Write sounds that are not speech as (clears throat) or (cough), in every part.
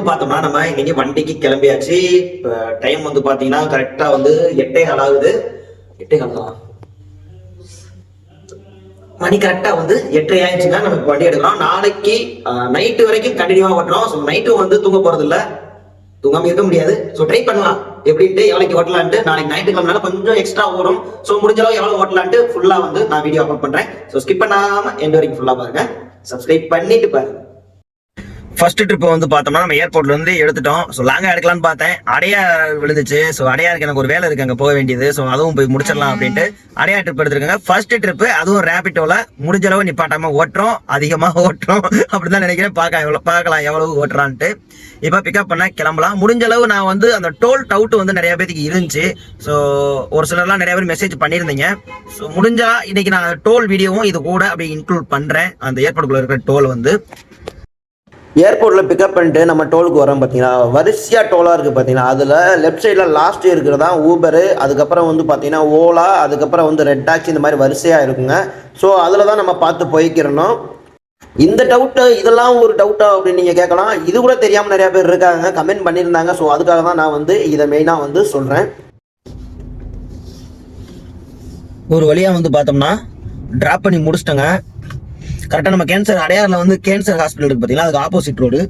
வந்து பார்த்தோம்னா நம்ம இன்னைக்கு வண்டிக்கு கிளம்பியாச்சு. இப்போ டைம் வந்து பார்த்தீங்கன்னா கரெக்டாக வந்து எட்டே கால் ஆகுது. எட்டே கால் மணி கரெக்டாக வந்து எட்டரை ஆயிடுச்சுன்னா நம்ம வண்டி எடுக்கலாம். நாளைக்கு நைட்டு வரைக்கும் கண்டினியூவாக ஓட்டுறோம் ஸோ நைட்டும் வந்து தூங்க போகிறது இல்லை தூங்காம இருக்க முடியாது. ஸோ ட்ரை பண்ணலாம். எப்படின்ட்டு எவ்வளோக்கு ஓட்டலான்ட்டு நாளைக்கு நைட்டு கிளம்பினால கொஞ்சம் எக்ஸ்ட்ரா ஓடும். ஸோ முடிஞ்ச அளவு எவ்வளோ ஓட்டலான்ட்டு ஃபுல்லாக வந்து நான் வீடியோ அப்லோட் பண்ணுறேன் ஸோ ஸ்கிப் பண்ணாமல் எண்ட் வரைக்கும் ஃபுல்லாக பாருங்க. சப்ஸ்கிரைப் பண்ணிட்டு பாருங்கள் ஃபர்ஸ்ட் ட்ரிப் வந்து பார்த்தோம்னா நம்ம ஏர்போர்ட்ல இருந்து எடுத்துட்டோம். ஸோ லாங்காக எடுக்கலாம்னு பார்த்தேன். அடையா விழுந்துச்சு. ஸோ அடையாருக்கு எனக்கு ஒரு வேலை இருக்கு அங்கே போக வேண்டியது. ஸோ அதுவும் போய் முடிச்சிடலாம் அப்படின்ட்டு அடையா ட்ரிப் எடுத்துருக்காங்க. ஃபர்ஸ்ட் ட்ரிப் அதுவும் ரேபிட்டோல முடிஞ்ச அளவு நிப்பாட்டாம ஓட்டுறோம். அதிகமாக ஓட்டுறோம். அப்படிதான் நினைக்கிறேன். பார்க்க எவ்வளோ பார்க்கலாம் எவ்வளவு ஓட்டுறான்ட்டு. இப்போ பிக்கப் பண்ண கிளம்பலாம். முடிஞ்ச அளவு நான் வந்து அந்த டோல் டவுட் வந்து நிறைய பேருக்கு இருந்துச்சு. ஸோ ஒரு சிலர்லாம் நிறைய பேர் மெசேஜ் பண்ணியிருந்தீங்க. ஸோ முடிஞ்சா இன்னைக்கு நான் டோல் வீடியோவும் இது கூட அப்படி இன்க்ளூட் பண்ணுறேன் அந்த ஏர்போர்ட்டுக்குள்ள இருக்கிற டோல் வந்து. ஏர்போர்ட்டில் பிக்கப் பண்ணிட்டு நம்ம டோலுக்கு வரோம் பார்த்தீங்கன்னா வரிசையாக டோலாக இருக்குது பார்த்தீங்கன்னா அதில் லெஃப்ட் சைடில் லாஸ்ட் இருக்கிறதா ஊபரு அதுக்கப்புறம் வந்து பார்த்தீங்கன்னா ஓலா அதுக்கப்புறம் வந்து ரெட் டாக்ஸி இந்த மாதிரி வரிசையாக இருக்குங்க. ஸோ அதில் தான் நம்ம பார்த்து போய்க்கிறணும். இந்த டவுட்டு இதெல்லாம் ஒரு டவுட்டா அப்படின்னு நீங்கள் கேட்கலாம். இது கூட தெரியாமல் நிறையா பேர் இருக்காங்க. கமெண்ட் பண்ணியிருந்தாங்க. ஸோ அதுக்காக தான் நான் வந்து இதை மெயினாக வந்து சொல்கிறேன் ஒரு வழியாக வந்து பார்த்தோம்னா ட்ராப் பண்ணி முடிச்சிட்டேங்க. கரெக்டாக நம்ம கேன்சர் அடையாறில் வந்து கேன்சர் ஹாஸ்பிட்டல் இருக்குது பார்த்தீங்களா அதுக்கு ஆப்போசிட் ரோடு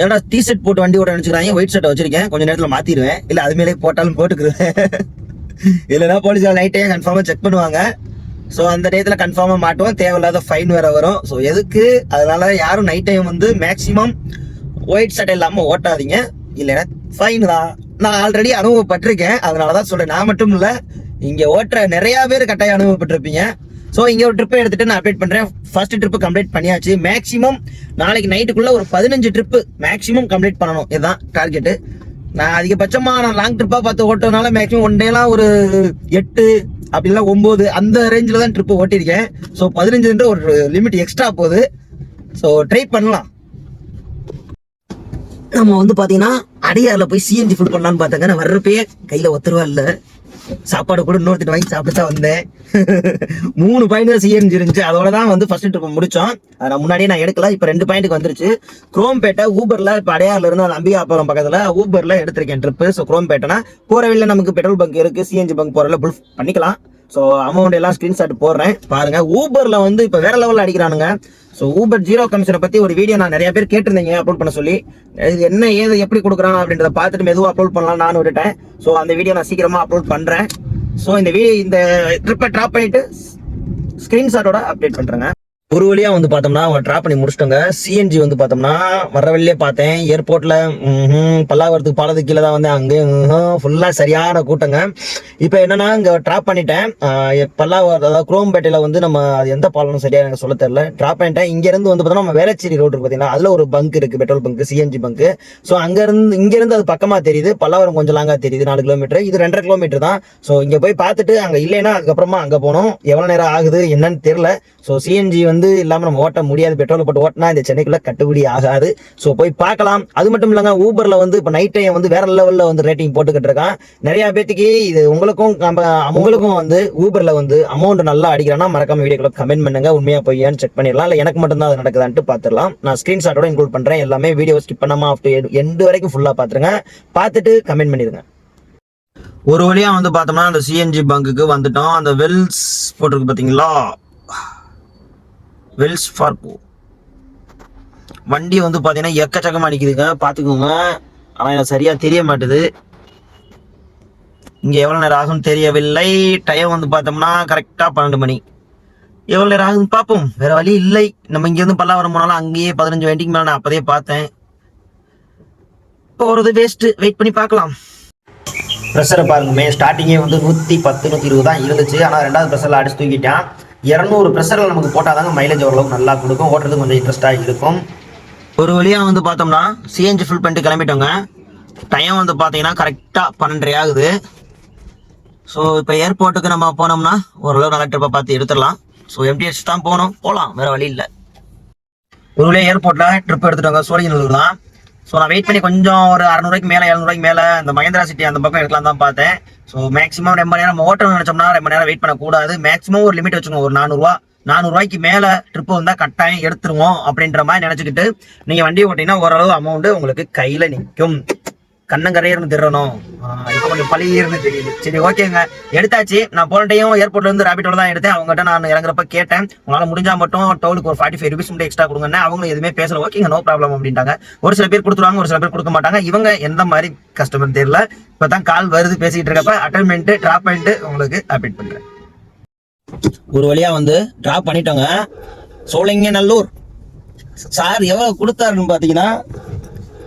ஏன்னா டி ஷர்ட் போட்டு வண்டி ஓட நினச்சிக்கிறாங்க? ஒயிட் ஷர்ட்டை வச்சிருக்கேன். கொஞ்சம் நேரத்தில் மாற்றிடுவேன் இல்லை அது மேலே போட்டாலும் போட்டுக்குருவேன் (laughs) இல்லைன்னா போலீஸ் நைட்டே கன்ஃபார்மாக செக் பண்ணுவாங்க. ஸோ அந்த டயத்தில் கன்ஃபார்மாக மாட்டுவோம். தேவையில்லாத ஃபைன் வேற வரும். ஸோ எதுக்கு? அதனால யாரும் நைட் டைம் வந்து மேக்ஸிமம் ஒயிட் சட்டை இல்லாமல் ஓட்டாதீங்க. இல்லைன்னா ஃபைன் தான். நான் ஆல்ரெடி அனுபவப்பட்டிருக்கேன். அதனால தான் சொல்கிறேன் நான் மட்டும் இல்லை இங்கே ஓட்டுற நிறையா பேர் கட்டாயம் அனுபவப்பட்டிருப்பீங்க. ஸோ இங்கே ஒரு ட்ரிப்பை எடுத்துட்டு நான் அப்டேட் பண்ணுறேன் ஃபர்ஸ்ட் ட்ரிப்பு கம்ப்ளீட் பண்ணியாச்சு. மேக்ஸிமம் நாளைக்கு நைட்டுக்குள்ளே ஒரு பதினஞ்சு ட்ரிப்பு மேக்ஸிமம் கம்ப்ளீட் பண்ணணும். இதுதான் டார்கெட்டு நான் அதிகபட்சமாக நான் லாங் ட்ரிப்பாக பார்த்து ஓட்டுறதுனால மேக்ஸிமம் ஒன் டேலாம் ஒரு எட்டு அப்படி இல்லைன்னா அந்த ரேஞ்சில் தான் ட்ரிப்பு ஓட்டியிருக்கேன். ஸோ பதினஞ்சுன்ற ஒரு லிமிட் எக்ஸ்ட்ரா போகுது. ஸோ ட்ரை பண்ணலாம். நம்ம வந்து பார்த்தீங்கன்னா அடியாரில் போய் சிஎன்ஜி ஃபுல் பண்ணலான்னு பார்த்தாங்க நான் வர்றப்பே கையில் ஒத்துருவா இல்லை. சாப்பாடு கூட இன்னொருத்தர் வாங்கி சாப்பிட்டு (laughs) தான் வந்தேன். மூணு பாயிண்ட் சிஎன்ஜி இருந்துச்சு. அதோட தான் வந்து ஃபர்ஸ்ட் ட்ரிப் முடிச்சோம். அதை நான் முன்னாடியே நான் எடுக்கல. இப்போ ரெண்டு பாயிண்ட்டுக்கு வந்துருச்சு. குரோம்பேட்டை ஊபர்ல இப்போ அடையாறுல இருந்து அந்த அம்பிகாபுரம் பக்கத்தில் ஊபர்ல எடுத்திருக்கேன் ட்ரிப்பு ஸோ குரோம்பேட்டைனா போகிற வழியில் நமக்கு பெட்ரோல் பங்க் இருக்கு. சிஎன்ஜி பங்க் போறல புல் பண்ணிக்கலாம். ஸோ அமௌண்ட் எல்லாம் ஸ்கிரீன்ஷாட் போடுறேன். பாருங்க ஊபர்ல வந்து இப்போ வேற லெவலில் அடிக்கிறானுங்க. ஸோ ஊபர் ஜீரோ கமிஷனை பற்றி ஒரு வீடியோ நான் நிறைய பேர் கேட்டிருந்தீங்க அப்லோட் பண்ண சொல்லி. இது என்ன ஏது எப்படி கொடுக்குறான் அப்படின்றத பார்த்துட்டு மெதுவாக அப்லோட் பண்ணலாம் நானும் விட்டுட்டேன். ஸோ அந்த வீடியோ நான் சீக்கிரமாக அப்லோட் பண்ணுறேன் ஸோ இந்த வீடியோ இந்த ட்ரிப்பை ட்ராப் பண்ணிவிட்டு ஸ்க்ரீன்ஷாட்டோட அப்டேட் பண்ணுறேங்க ஒரு வழியா வந்து பார்த்தோம்னா அவங்க ட்ராப் பண்ணி முடிச்சிட்டோங்க. சிஎன்ஜி வந்து பார்த்தோம்னா வர வழியே பார்த்தேன். ஏர்போர்ட்ல பல்லாவரத்துக்கு பாலத்துக்கு கீழே தான் வந்து அங்கே ஃபுல்லா சரியான கூட்டங்க. இப்போ என்னன்னா இங்க ட்ராப் பண்ணிட்டேன். பல்லாவரம் அதாவது குரோம்பேட்டையில வந்து நம்ம அது எந்த பாலம்னு சரியா எனக்கு சொல்ல தெரியல. ட்ராப் பண்ணிட்டேன். இங்க இருந்து வந்து பார்த்தோம்னா நம்ம வேளச்சேரி ரோடு பார்த்தீங்கன்னா அதுல ஒரு பங்க் இருக்கு petrol bunk CNG bunk so அங்க இருந்து இங்க இருந்து அது பக்கமா தெரியுது. பல்லாவரம் கொஞ்சம் லாங்கா தெரியுது நாலு கிலோமீட்டர் இது ரெண்டரை கிலோமீட்டர் தான். ஸோ இங்க போய் பார்த்துட்டு அங்க இல்லைன்னா அதுக்கப்புறமா அங்க போனோம். எவ்வளவு நேரம் ஆகுது என்னன்னு தெரியல. ஸோ சிஎன்ஜி வந்து வந்து இல்லாமல் நம்ம ஓட்ட முடியாது பெட்ரோல் போட்டு ஓட்டினா இந்த சென்னைக்குள்ளே கட்டுப்படி ஆகாது. ஸோ போய் பார்க்கலாம். அது மட்டும் இல்லைங்க ஊபரில் வந்து இப்போ நைட் டைம் வந்து வேற லெவலில் வந்து ரேட்டிங் போட்டுக்கிட்டு இருக்கான். நிறையா பேத்துக்கு இது உங்களுக்கும் நம்ம உங்களுக்கும் வந்து ஊபரில் வந்து அமௌண்ட் நல்லா அடிக்கிறானா மறக்காம வீடியோக்குள்ள கமெண்ட் பண்ணுங்க. உண்மையாக பொய்யான்னு செக் பண்ணிடலாம். இல்லை எனக்கு மட்டும் தான் அது நடக்குதான்ட்டு பார்த்துடலாம் நான் ஸ்க்ரீன்ஷாட்டோட இன்க்ளூட் பண்ணுறேன் எல்லாமே வீடியோ ஸ்கிப் பண்ணாமல் ஆஃப்டர் எண்டு வரைக்கும் ஃபுல்லாக பார்த்துருங்க பார்த்துட்டு கமெண்ட் பண்ணிடுங்க. ஒரு வழியாக வந்து பார்த்தோம்னா அந்த சிஎன்ஜி பங்குக்கு வந்துட்டோம். அந்த வெல்ஸ் போட்டிருக்கு பார்த்தீங்களா வெல்ஸ் ஃபார்கோ வண்டி வந்து பார்த்தீங்கன்னா எக்கச்சக்கமாக அடிக்குதுங்க பார்த்துக்கோங்க ஆனால் எனக்கு சரியாக தெரிய மாட்டுது. இங்கே எவ்வளோ நேரம் ஆகும் தெரியவில்லை. டைம் வந்து பார்த்தோம்னா கரெக்டாக பன்னெண்டு மணி. எவ்வளோ நேரம் ஆகுதுன்னு பார்ப்போம். வேறு வழி இல்லை. நம்ம இங்கேருந்து பல்லா பல்லாவரம் போனாலும் அங்கேயே பதினஞ்சு வண்டிக்கு மேலே நான் அப்போதே பார்த்தேன். போகிறது வேஸ்ட்டு வெயிட் பண்ணி பார்க்கலாம். ப்ரெஷரை பாருங்கமே ஸ்டார்டிங்கே வந்து நூற்றி பத்து நூற்றி இருபது தான் இருந்துச்சு. ஆனால் ரெண்டாவது ப்ரெஷரில் அடிச்சு தூக்கிட்டான். இரநூறு ப்ரெஷரில் நமக்கு போட்டால் தாங்க மைலேஜ் ஓரளவுக்கு நல்லா கொடுக்கும். ஓட்டுறது கொஞ்சம் இன்ட்ரெஸ்ட்டாக இருக்கும். ஒரு வழியாக வந்து பார்த்தோம்னா சிஎன்ஜி ஃபில் பண்ணிட்டு கிளம்பிட்டோங்க. டைம் வந்து பார்த்தீங்கன்னா கரெக்டாக பன்னெண்டரை ஆகுது. ஸோ இப்போ ஏர்போர்ட்டுக்கு நம்ம போனோம்னா ஓரளவு நல்ல ட்ரிப்பை பார்த்து எடுத்துடலாம். ஸோ எம்டிஎஸ் தான் போகணும். போகலாம். வேறு வழி இல்லை. ஒரு வழியாக ஏர்போர்ட்டில் ட்ரிப் எடுத்துட்டோங்க. சோழிங்கநல்லூர் தான் ஸோ நான் வெயிட் பண்ணி கொஞ்சம் ஒரு அறநூறுக்கு மேலே எழுநூறுக்கு மேலே இந்த மகேந்திரா சிட்டி அந்த பக்கம் எடுக்கலாம் தான் பார்த்தேன். ஸோ மேக்ஸிமம் ரொம்ப நேரம் நம்ம நினச்சோம்னா நினச்சோம்னா ரொம்ப நேரம் வெயிட் பண்ணக்கூடாது. மேக்ஸிமம் ஒரு லிமிட் வச்சுக்கோங்க ஒரு நானூறுரூவா நானூறுரூவாய்க்கு மேலே ட்ரிப்பு ட்ரிப் கட்டாயம் எடுத்துருவோம் அப்படின்ற மாதிரி நினச்சிக்கிட்டு நீங்கள் வண்டி ஓட்டிங்கன்னா ஓரளவு அமௌண்ட்டு உங்களுக்கு கையில் நிற்கும் கண்ணங்கரையர்னு திரணும் இப்போ கொஞ்சம் பழியிருந்து தெரியுது. சரி ஓகேங்க. எடுத்தாச்சு. நான் போன டைம் ஏர்போர்ட்ல இருந்து ரேபிட்டோட தான் எடுத்தேன். அவங்ககிட்ட நான் இறங்குறப்ப கேட்டேன். உங்களால் முடிஞ்சா மட்டும் டோலுக்கு ஒரு ஃபார்ட்டி ஃபைவ் ருபீஸ் மட்டும் எக்ஸ்ட்ரா கொடுங்கன்னு. அவங்களும் எதுவுமே பேசல. ஓகேங்க நோ ப்ராப்ளம் அப்படின்ட்டாங்க. ஒரு சில பேர் கொடுத்துருவாங்க ஒரு சில பேர் கொடுக்க மாட்டாங்க. இவங்க எந்த மாதிரி கஸ்டமர் தெரியல. இப்பதான் கால் வருது பேசிக்கிட்டு இருக்கப்ப அட்டன்மெண்ட் ட்ராப் பண்ணிட்டு உங்களுக்கு அப்டேட் பண்ணுறேன் ஒரு வழியா வந்து ட்ராப் பண்ணிட்டோங்க. சோழிங்க நல்லூர் சார் எவ்வளோ கொடுத்தாருன்னு பார்த்தீங்கன்னா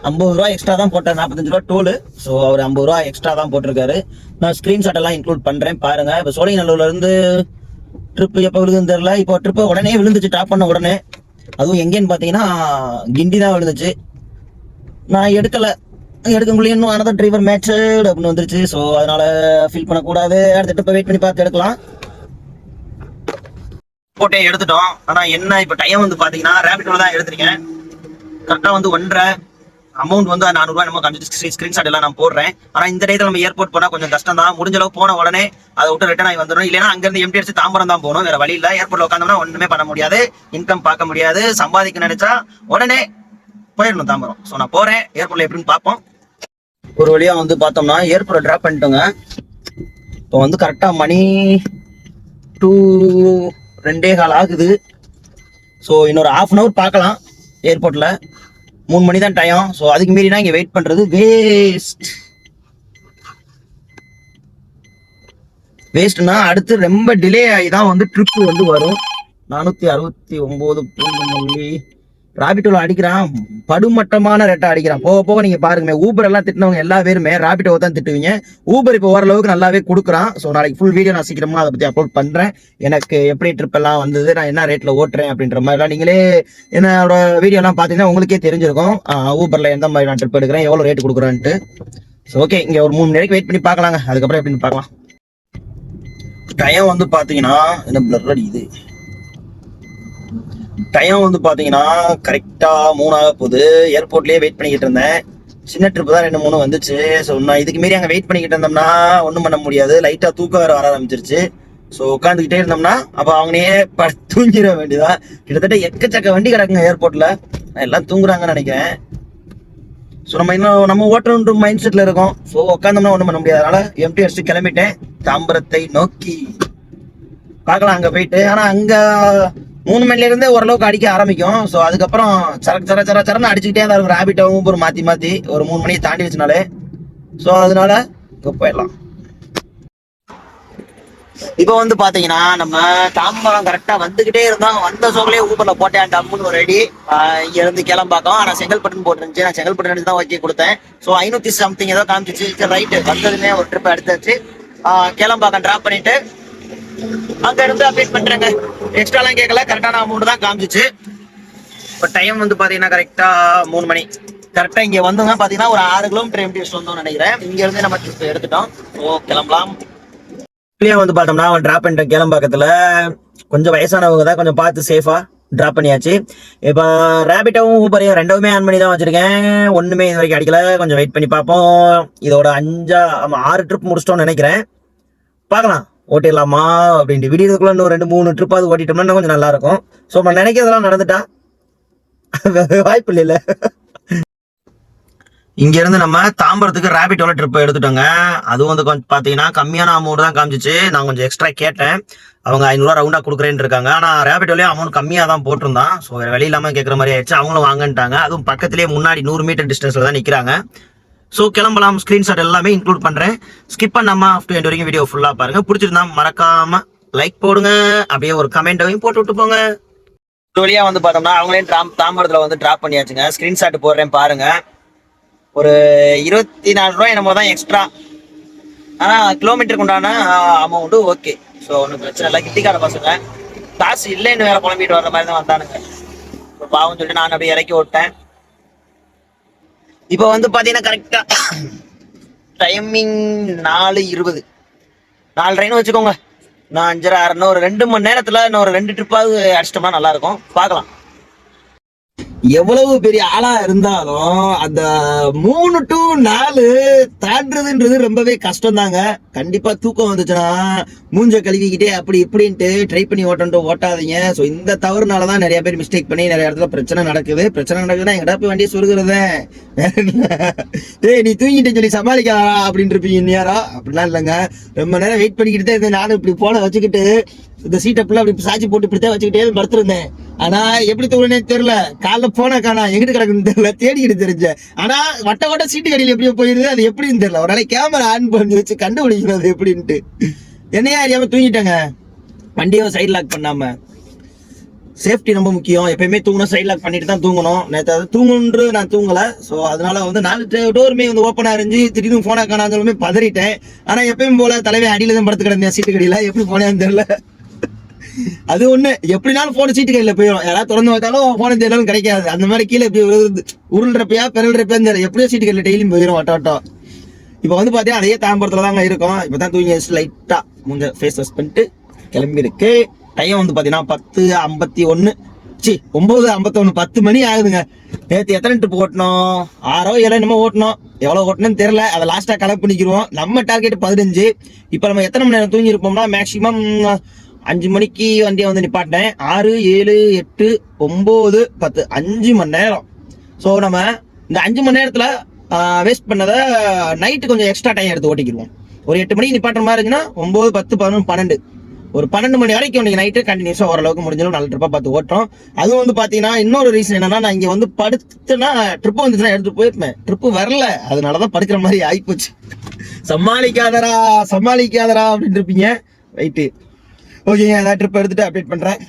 ஐம்பது ரூபா எக்ஸ்ட்ரா தான் போட்டார் நாற்பத்தஞ்சு ரூபா டோலு ஸோ அவர் ஐம்பது ரூபா எக்ஸ்ட்ரா தான் போட்டிருக்காரு. நான் ஸ்க்ரீன்ஷாட் எல்லாம் இன்க்ளூட் பண்றேன். பாருங்க. இப்போ சோழிங்கநல்லூர்ல இருந்து ட்ரிப் எப்போ விழுதுன்னு தெரியல. இப்போ ட்ரிப்பு உடனே விழுந்துச்சு. டாப் பண்ண உடனே. அதுவும் எங்கேன்னு பார்த்தீங்கன்னா கிண்டி தான் விழுந்துச்சு. நான் எடுக்கல. எடுக்க இன்னும் அனதர் டிரைவர் மேட்ச்சு அப்படின்னு வந்துருச்சு. ஸோ அதனால ஃபீல் பண்ணக்கூடாது. அடுத்த ட்ரிப்பை வெயிட் பண்ணி பார்த்து எடுக்கலாம். போட்டே எடுத்துட்டோம். ஆனால் என்ன இப்போ டைம் வந்து பார்த்தீங்கன்னா ரேபிட்டோட தான் எடுத்திருக்கேன். கரெக்டாக வந்து ஒன்றரை. அமௌண்ட் வந்து நானூறுபா நம்ம கண்டிப்பாக ஸ்கிரீன்ஷாட் எல்லாம் நான் போடுறேன். ஆனால் இந்த டேத்தில் நம்ம ஏர்போர்ட் போனால் கொஞ்சம் கஷ்டம் தான். முடிஞ்ச அளவு போன உடனே அதை விட்டு ரிட்டர்ன் ஆகி வந்துடும் இல்லைன்னா அங்கேருந்து எம்டி அடிச்சு தாம்பரம் தான் போகணும். வேற வழி இல்லை. ஏர்போர்ட்டில் உட்காந்தோம்னா ஒன்றுமே பண்ண முடியாது. இன்கம் பார்க்க முடியாது. சம்பாதிக்க நினைச்சா உடனே போயிடணும் தாம்பரம். ஸோ நான் போறேன். ஏர்போர்ட்டில் எப்படின்னு பார்ப்போம். ஒரு வழியா வந்து பார்த்தோம்னா ஏர்போர்ட்டை ட்ராப் பண்ணிட்டோங்க. இப்போ வந்து கரெக்டாக மணி டூ ரெண்டே கால் ஆகுது. ஸோ இன்னொரு ஹாஃப் அன் ஹவர் பார்க்கலாம். ஏர்போர்ட்டில் மூணு மணி தான் டைம் ஸோ அதுக்கு மீறினா இங்கே வெயிட் பண்ணுறது வேஸ்ட் வேஸ்ட்னா அடுத்து ரொம்ப டிலே ஆகி தான் வந்து ட்ரிப்பு வந்து வரும். நானூற்றி அறுபத்தி ஒம்பது புள்ளி ராபிட்டோல அடிக்கிறான். படுமட்டமான ரேட்டா அடிக்கிறான். போக போக நீங்க பாருங்க ஊபர் எல்லாம் திட்டினவங்க எல்லா பேருமே ராபிட்டோ தான் திட்டுவீங்க. ஊபர் இப்போ ஓரளவுக்கு நல்லாவே கொடுக்குறான். ஸோ நாளைக்கு ஃபுல் வீடியோ நான் சீக்கிரமா அதை பத்தி அப்லோட் பண்றேன். எனக்கு எப்படி ட்ரிப் எல்லாம் வந்தது நான் என்ன ரேட்ல ஓட்டுறேன் அப்படின்ற மாதிரிலாம் நீங்களே என்னோட வீடியோ எல்லாம் பார்த்தீங்கன்னா உங்களுக்கே தெரிஞ்சிருக்கும். ஊபர்ல எந்த மாதிரி நான் ட்ரிப் எடுக்கிறேன் எவ்வளவு ரேட் கொடுக்குறேன்ட்டு. ஸோ ஓகே இங்க ஒரு மூணு நேரம் வெயிட் பண்ணி பார்க்கலாங்க. அதுக்கப்புறம் எப்படின்னு பார்க்கலாம். டைம் வந்து பாத்தீங்கன்னா என்ன பிளர் அடிக்குது? டைம் வந்து பார்த்தீங்கன்னா கரெக்டாக மூணாக போகுது. ஏர்போர்ட்லேயே வெயிட் பண்ணிக்கிட்டு இருந்தேன். சின்ன ட்ரிப்பு தான் ரெண்டு மூணு வந்துச்சு. ஸோ நான் இதுக்கு மீறி அங்கே வெயிட் பண்ணிக்கிட்டு இருந்தோம்னா ஒன்றும் பண்ண முடியாது. லைட்டாக தூக்கம் வேறு வர ஆரம்பிச்சிருச்சு. ஸோ உட்காந்துக்கிட்டே இருந்தோம்னா அப்போ அவங்களையே ப தூங்கிட வேண்டியதா? கிட்டத்தட்ட எக்கச்சக்க வண்டி கிடக்குங்க ஏர்போர்ட்டில் எல்லாம் தூங்குறாங்கன்னு நினைக்கிறேன். ஸோ நம்ம இன்னும் நம்ம ஓட்டணுன்ற மைண்ட் செட்டில் இருக்கோம். ஸோ உட்காந்தோம்னா ஒன்றும் பண்ண முடியாது. அதனால் எம்டி அடிச்சு கிளம்பிட்டேன். தாம்பரத்தை நோக்கி. பார்க்கலாம் அங்கே போயிட்டு. ஆனால் அங்கே மூணு மணிலேருந்து ஓரளவுக்கு அடிக்க ஆரம்பிக்கும். ஸோ அதுக்கப்புறம் சரக்கு சர சர சரன்னு அடிச்சுக்கிட்டே தான் இருக்கும். ரேபிட்டாவும் அப்புறம் மாற்றி மாற்றி ஒரு மூணு மணியை தாண்டி வச்சுனாலே. ஸோ அதனால இப்போ போயிடலாம். இப்போ வந்து பார்த்தீங்கன்னா நம்ம தாம்பரம் கரெக்டாக வந்துக்கிட்டே இருந்தோம். வந்த சோகலே ஊபரில் போட்டேன் டம்முன்னு ஒரு ரெடி இங்கே இருந்து கிளம்பாக்கம் ஆனால் செங்கல்பட்டுன்னு போட்டுருந்துச்சு. நான் செங்கல்பட்டு தான் ஓகே கொடுத்தேன். ஸோ ஐநூற்றி சம்திங் ஏதோ காமிச்சிச்சு. ரைட்டு வந்ததுமே ஒரு ட்ரிப் எடுத்தாச்சு. கிளம்பாக்கம் ட்ராப் பண்ணிட்டு அங்க இருந்து அப்டேட் பண்றேங்க. எக்ஸ்ட்ராலாம் கேட்கல கரெக்டான அமௌண்ட் தான் காமிச்சிச்சு. இப்போ டைம் வந்து பாத்தீங்கன்னா கரெக்டா மூணு மணி. கரெக்டா இங்க வந்தோங்க பாத்தீங்கன்னா ஒரு ஆறு கிலோமீட்டர் எம்டிஎஸ் வந்தோம்னு நினைக்கிறேன். இங்க இருந்து நம்ம ட்ரிப் எடுத்துட்டோம். ஓ கிளம்பலாம். வெளியே வந்து பார்த்தோம்னா அவன் டிராப் பண்ணிட்டேன் கேளம்பாக்கத்துல. கொஞ்சம் வயசானவங்க தான் கொஞ்சம் பார்த்து சேஃபா ட்ராப் பண்ணியாச்சு. இப்போ ரேபிட்டாவும் ஊபரையும் ரெண்டுமே ஆன் பண்ணி தான் வச்சிருக்கேன். ஒன்றுமே இது வரைக்கும் அடிக்கல. கொஞ்சம் வெயிட் பண்ணி பார்ப்போம். இதோட அஞ்சா ஆறு ட்ரிப் முடிச்சிட்டோம்னு நினைக்கிறேன். பார்க்கலாம். ஓட்டிடலாமா அப்படின்ட்டு. விடியதுக்குள்ள இன்னும் ரெண்டு மூணு ட்ரிப்பாவது அது ஓட்டிட்டோம்னா கொஞ்சம் நல்லா இருக்கும் ஸோ நம்ம நினைக்கிறதெல்லாம் நடந்துட்டா? வாய்ப்பு இல்லைல்ல. இங்கேருந்து நம்ம தாம்பரத்துக்கு ரேபிட்டோல ட்ரிப் எடுத்துட்டோங்க. அதுவும் வந்து கொஞ்சம் பார்த்தீங்கன்னா கம்மியான அமௌண்ட் தான் காமிச்சிச்சு. நான் கொஞ்சம் எக்ஸ்ட்ரா கேட்டேன். அவங்க ஐநூறுவா ரவுண்டாக கொடுக்குறேன்னு இருக்காங்க. ஆனால் ரேபிட்டோலயே அமௌண்ட் கம்மியாக தான் போட்டிருந்தான். ஸோ வேறு வழி இல்லாம மாதிரி ஆயிடுச்சு. அவங்களும் வாங்கன்ட்டாங்க. அதுவும் பக்கத்துலேயே முன்னாடி நூறு மீட்டர் டிஸ்டன்ஸில் தான் நிற்கிறாங்க ஸோ கிளம்பலாம். ஸ்க்ரீன்ஷாட் எல்லாமே இன்க்ளூட் பண்ணுறேன் ஸ்கிப் பண்ணாமல் ஆஃப்டர் எண்ட் வரைக்கும் வீடியோ ஃபுல்லாக பாருங்கள் பிடிச்சிருந்தா மறக்காம லைக் போடுங்க. அப்படியே ஒரு கமெண்ட்டையும் போட்டு விட்டு போங்க. வழியாக வந்து பார்த்தோம்னா அவங்களே தாம்- தாம்பரத்தில் வந்து ட்ராப் பண்ணியாச்சுங்க. ஸ்க்ரீன்ஷாட் போடுறேன் பாருங்கள் ஒரு இருபத்தி நாலு ரூபாய் என்னமோ தான் எக்ஸ்ட்ரா ஆனால் கிலோமீட்டருக்கு உண்டான அமௌண்ட்டு ஓகே ஸோ ஒன்றும் பிரச்சனை இல்லை. கிட்டிக்கார பசங்க. காசு இல்லைன்னு வேற குழம்பிட்டு வர்ற மாதிரி தான் வந்தானுங்க. இப்போ பாவம் சொல்லிட்டு நான் அப்படியே இறக்கி விட்டேன். இப்போ வந்து பார்த்தீங்கன்னா கரெக்டாக டைமிங் நாலு இருபது. நாலு வச்சுக்கோங்க. நான் அஞ்சரை ஆறு இன்னும் ஒரு ரெண்டு மணி நேரத்தில் இன்னும் ஒரு ரெண்டு ட்ரிப்பாவது அடிச்சிட்டோம்னா நல்லாயிருக்கும் பார்க்கலாம். எவ்வளவு பெரிய ஆளா இருந்தாலும் அந்த மூணு டு நாலு தாண்டுறதுன்றது ரொம்பவே கஷ்டம் தாங்க கண்டிப்பா தூக்கம் வந்துச்சுன்னா மூஞ்ச கழுவிக்கிட்டே அப்படி இப்படின்ட்டு ட்ரை பண்ணி ஓட்டன்ட்டு ஓட்டாதீங்க. ஸோ இந்த தவறுனாலதான் நிறைய பேர் மிஸ்டேக் பண்ணி நிறைய இடத்துல பிரச்சனை நடக்குது. பிரச்சனை நடக்குதுன்னா எங்கடா போய் வண்டியை சொருகிறதே? டேய் நீ தூங்கிட்டு சொல்லி சமாளிக்கலாம் அப்படின்னு இருப்பீங்க இன்னியாரா அப்படிலாம் இல்லைங்க. ரொம்ப நேரம் வெயிட் பண்ணிக்கிட்டு தான் இருந்தேன். நானும் இப்படி போன வச்சுக்கிட்டு இந்த சீட்டை ஃபுல்லாக அப்படி சாச்சி போட்டு இப்படித்தான் வச்சுக்கிட்டே படுத்திருந்தேன். ஆனா எப்படி தூங்கினே தெரியல. காலைல போனா காணா எங்கிட்டு கிடக்குன்னு தெரியல. தேடிக்கிட்டு தெரிஞ்சேன் ஆனா வட்ட வட்ட சீட்டு கடையில் எப்படியோ போயிருது அது எப்படின்னு தெரியல. ஒரு நாளைக்கு கேமரா ஆன் பண்ணி வச்சு கண்டுபிடிக்கிறது எப்படின்ட்டு. என்னையா அறியாம தூங்கிட்டேங்க. வண்டியை சைட் லாக் பண்ணாம. சேஃப்டி ரொம்ப முக்கியம். எப்பயுமே தூங்கணும் சைட் லாக் பண்ணிட்டு தான் தூங்கணும். நேற்று அது தூங்கணுன்று நான் தூங்கலை. ஸோ அதனால வந்து நாலு டோருமே வந்து ஓப்பனாக இருந்துச்சு. திடீர்னு ஃபோனை காணாதாலுமே பதறிட்டேன். ஆனால் எப்பயும் போல தலைவன் அடியில தான் படுத்து கிடந்தேன் சீட்டு கடியில். எப்படி போனேன்னு தெரியல. அது ஒண்ணு. எப்படினாலும் போன சீட்டு கையில போயிடும். யாராவது திறந்து வைத்தாலும் போன தேடலும் கிடைக்காது. அந்த மாதிரி கீழே இப்படி விழுது உருள்றப்பையா பிறல்றப்பையா தெரியல எப்படியோ சீட்டு கையில டெய்லியும் போயிடும் வட்ட வட்டம். இப்போ வந்து பாத்தீங்கன்னா அதே தாம்பரத்துல தாங்க இருக்கோம். இப்போ தான் தூங்கி லைட்டா முஞ்ச ஃபேஸ் வாஷ் பண்ணிட்டு கிளம்பி இருக்கு டைம் வந்து பாத்தீங்கன்னா பத்து ஐம்பத்தி ஒன்னு சி ஒன்பது ஐம்பத்தொன்னு பத்து மணி ஆகுதுங்க. நேற்று எத்தனை ட்ரிப் ஓட்டணும் ஆறோ ஏழோ என்னமோ ஓட்டணும் எவ்வளோ ஓட்டணும்னு தெரியல. அதை லாஸ்ட்டாக கலெக்ட் பண்ணிக்கிறோம் நம்ம டார்கெட் பதினஞ்சு. இப்போ நம்ம எத்தனை மணி நேரம் தூங்கி இருப்போம்னா மேக்ஸிமம் அஞ்சு மணிக்கு வண்டியை வந்து நிப்பாட்டினேன். ஆறு ஏழு எட்டு ஒம்பது பத்து. அஞ்சு மணி நேரம். ஸோ நம்ம இந்த அஞ்சு மணி நேரத்தில் வேஸ்ட் பண்ணதை நைட்டு கொஞ்சம் எக்ஸ்ட்ரா டைம் எடுத்து ஓட்டிக்கிடுவோம். ஒரு எட்டு மணிக்கு நிப்பாட்டுற மாதிரி இருந்துச்சுன்னா ஒம்பது பத்து பதினொன்று பன்னெண்டு. ஒரு பன்னெண்டு மணி வரைக்கும் நீங்கள் நைட்டு கண்டினியூஸாக ஓரளவுக்கு முடிஞ்சாலும் நல்ல ட்ரிப்பாக பார்த்து ஓட்டுறோம். அதுவும் வந்து பார்த்தீங்கன்னா இன்னொரு ரீசன் என்னன்னா நான் இங்கே வந்து படுத்துனா ட்ரிப்பு வந்துச்சுன்னா எடுத்துட்டு போயிருப்பேன். ட்ரிப்பு வரல. அதனால தான் படுக்கிற மாதிரி ஆகிப்போச்சு சமாளிக்காதரா சமாளிக்காதரா அப்படின்ட்டு இருப்பீங்க. ரைட்டு ஓகேங்க ஏதாவது ட்ரிப் எடுத்துட்டு அப்டேட் பண்ணுறேன்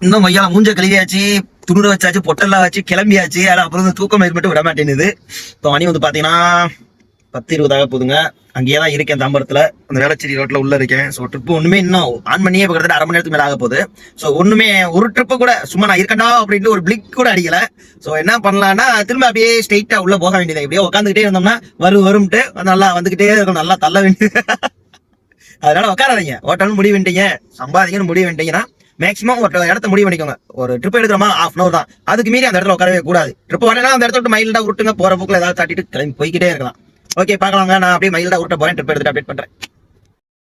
இன்னும் மையா மூஞ்ச கழுவியாச்சு துணுட வச்சாச்சு பொட்டெல்லாம் வச்சு கிளம்பியாச்சு. ஆனால் அப்புறம் வந்து தூக்கம் மட்டும் விட மாட்டேங்குது. இப்போ மணி வந்து பார்த்தீங்கன்னா பத்து இருபதாக போதுங்க அங்கேயே தான் இருக்கேன் தாம்பரத்தில். அந்த வேளச்சேரி ரோட்டில் உள்ள இருக்கேன். ஸோ ட்ரிப் ஒன்றுமே இன்னும் ஆன் பண்ணியே இப்போ கிட்டத்தட்ட அரை மணி நேரத்துக்கு மேலே ஆக போகுது. ஸோ ஒன்றுமே ஒரு ட்ரிப்பு கூட சும்மா நான் இருக்கண்டா அப்படின்ட்டு ஒரு பிளிக் கூட அடிக்கலை. ஸோ என்ன பண்ணலான்னா திரும்ப அப்படியே ஸ்ட்ரெயிட்டாக உள்ளே போக வேண்டியது அப்படியே உட்காந்துக்கிட்டே இருந்தோம்னா வரும் வரும்ட்டு நல்லா வந்துகிட்டே இருக்கும் நல்லா தள்ள வேண்டியது. (laughs) அதனால உட்காராதீங்க. ஹோட்டல் முடிவு பண்ணிட்டீங்க. சம்பாதிக்கணும் முடிவு பண்ணிட்டீங்கன்னா மேக்ஸிமம் ஒரு இடத்த முடிவு பண்ணிக்கோங்க. ஒரு ட்ரிப் எடுக்கிறோமா? ஹாஃப் அன் அவர் தான். அதுக்கு மீறி அந்த இடத்துல உட்காரவே கூடாது. ட்ரிப் வரலாம் அந்த இடத்த விட்டு மைல்டா உருட்டுங்க. போற புக்கில் ஏதாவது தட்டிட்டு கிளம்பி போய்கிட்டே இருக்கலாம். ஓகே பார்க்கலாங்க. நான் அப்படியே மைல்டா உருட்ட போறேன். ட்ரிப் எடுத்துட்டு அப்டேட் பண்றேன்.